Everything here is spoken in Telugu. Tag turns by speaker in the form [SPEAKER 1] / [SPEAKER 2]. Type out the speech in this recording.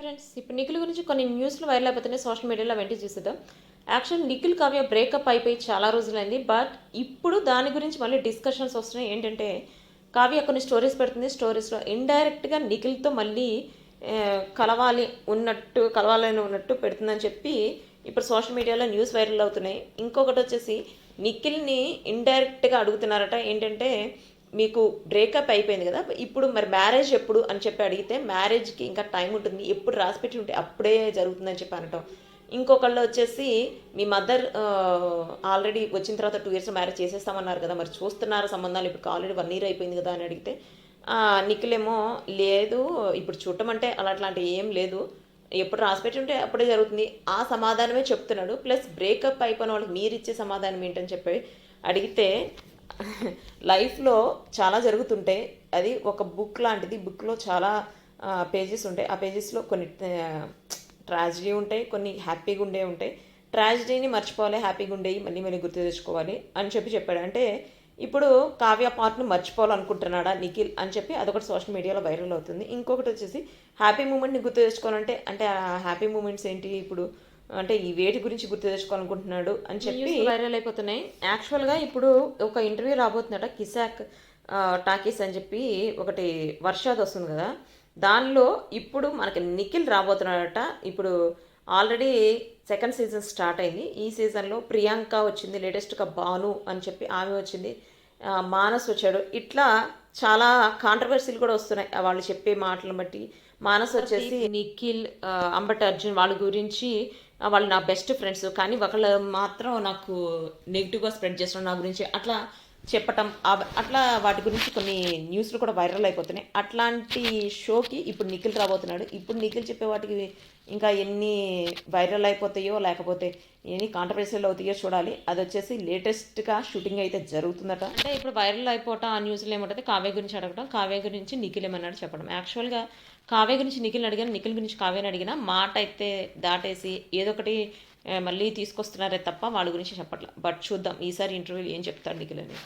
[SPEAKER 1] ఫ్రెండ్స్ ఇప్పుడు నిఖిల్ గురించి కొన్ని న్యూస్లు వైరల్ అయిపోతున్నాయి సోషల్ మీడియాలో వెంట చూసేద్దాం. యాక్చువల్ నిఖిల్ కావ్య బ్రేకప్ అయిపోయి చాలా రోజులైంది. బట్ ఇప్పుడు దాని గురించి మళ్ళీ డిస్కషన్స్ వస్తున్నాయి. ఏంటంటే కావ్య కొన్ని స్టోరీస్ పెడుతుంది. స్టోరీస్లో ఇండైరెక్ట్గా నిఖిల్తో మళ్ళీ కలవాలి ఉన్నట్టు కలవాలని ఉన్నట్టు పెడుతుందని చెప్పి ఇప్పుడు సోషల్ మీడియాలో న్యూస్ వైరల్ అవుతున్నాయి. ఇంకొకటి వచ్చేసి నిఖిల్ని ఇండైరెక్ట్గా అడుగుతున్నారట. ఏంటంటే మీకు బ్రేకప్ అయిపోయింది కదా ఇప్పుడు మరి మ్యారేజ్ ఎప్పుడు అని చెప్పి అడిగితే మ్యారేజ్కి ఇంకా టైం ఉంటుంది. ఎప్పుడు రాసిపెట్టి ఉంటే అప్పుడే జరుగుతుందని చెప్పి అనటం. ఇంకొకళ్ళు వచ్చేసి మీ మదర్ ఆల్రెడీ వచ్చిన తర్వాత టూ ఇయర్స్ మ్యారేజ్ చేసేస్తామన్నారు కదా మరి చూస్తున్నారు సంబంధాలు? ఇప్పుడు ఆల్రెడీ వన్ ఇయర్ అయిపోయింది కదా అని అడిగితే నిఖిలేమో లేదు ఇప్పుడు చూడటం అంటే అలా అట్లాంటి ఏం లేదు. ఎప్పుడు రాసిపెట్టి ఉంటే అప్పుడే జరుగుతుంది. ఆ సమాధానమే చెప్తున్నాడు. ప్లస్ బ్రేకప్ అయిపోయిన వాళ్ళకి మీరు ఇచ్చే సమాధానం ఏంటని చెప్పి అడిగితే లైఫ్లో చాలా జరుగుతుంటే అది ఒక బుక్ లాంటిది. బుక్లో చాలా పేజెస్ ఉంటాయి. ఆ పేజెస్లో కొన్ని ట్రాజడీ ఉంటాయి కొన్ని హ్యాపీగా ఉండే ఉంటాయి. ట్రాజడీని మర్చిపోవాలి హ్యాపీగా ఉండేవి మళ్ళీ మళ్ళీ గుర్తు తెచ్చుకోవాలి అని చెప్పి చెప్పాడు. అంటే ఇప్పుడు కావ్య పార్ట్ను మర్చిపోవాలనుకుంటున్నాడా నిఖిల్ అని చెప్పి అదొకటి సోషల్ మీడియాలో వైరల్ అవుతుంది. ఇంకొకటి వచ్చేసి హ్యాపీ మూమెంట్ని గుర్తు తెచ్చుకోవాలంటే అంటే ఆ హ్యాపీ మూమెంట్స్ ఏంటి? ఇప్పుడు అంటే ఈ వేటి గురించి గుర్తు తెచ్చుకోవాలనుకుంటున్నాడు అని చెప్పి వైరల్ అయిపోతున్నాయి. యాక్చువల్గా ఇప్పుడు ఒక ఇంటర్వ్యూ రాబోతుందట కిసాక్ టాకీస్ అని చెప్పి ఒకటి వర్షాది వస్తుంది కదా. దానిలో ఇప్పుడు మనకి నిఖిల్ రాబోతున్నాడట. ఇప్పుడు ఆల్రెడీ సెకండ్ సీజన్ స్టార్ట్ అయింది. ఈ సీజన్లో ప్రియాంక వచ్చింది లేటెస్ట్గా బాను అని చెప్పి ఆమె వచ్చింది. మానస్ వచ్చాడు. ఇట్లా చాలా కాంట్రవర్సీలు కూడా వస్తున్నాయి. వాళ్ళు చెప్పే మాటలను బట్టి మానస్ వచ్చేసి నిఖిల్ అంబటి అర్జున్ వాళ్ళ గురించి వాళ్ళు నా బెస్ట్ ఫ్రెండ్స్ కానీ ఒకళ్ళు మాత్రం నాకు నెగిటివ్గా స్ప్రెడ్ చేస్తున్నారు నా గురించి. అట్లా చెప్పటం అట్లా వాటి గురించి కొన్ని న్యూస్లు కూడా వైరల్ అయిపోతున్నాయి. అట్లాంటి షోకి ఇప్పుడు నిఖిల్ రాబోతున్నాడు. ఇప్పుడు నిఖిల్ చెప్పే వాటికి ఇంకా ఎన్ని వైరల్ అయిపోతాయో లేకపోతే ఎన్ని కాంట్రవర్సీలు అవుతాయో చూడాలి. అది వచ్చేసి లేటెస్ట్గా షూటింగ్ అయితే జరుగుతుందట. అంటే ఇప్పుడు వైరల్ అయిపోవటం ఆ న్యూస్లో ఏమంటుంది? కావ్య గురించి అడగడం కావ్య గురించి నిఖిల్ ఏమన్నాడు చెప్పడం. యాక్చువల్గా కావ్య గురించి నిఖిల్ని అడిగాను. నిఖిల్ గురించి కావ్యని అడిగినా మాట అయితే దాటేసి ఏదో ఒకటి మళ్ళీ తీసుకొస్తున్నారే తప్ప వాళ్ళ గురించి చెప్పట్ల. బట్ చూద్దాం ఈసారి ఇంటర్వ్యూలు ఏం చెప్తాడు నిఖిల్ అని.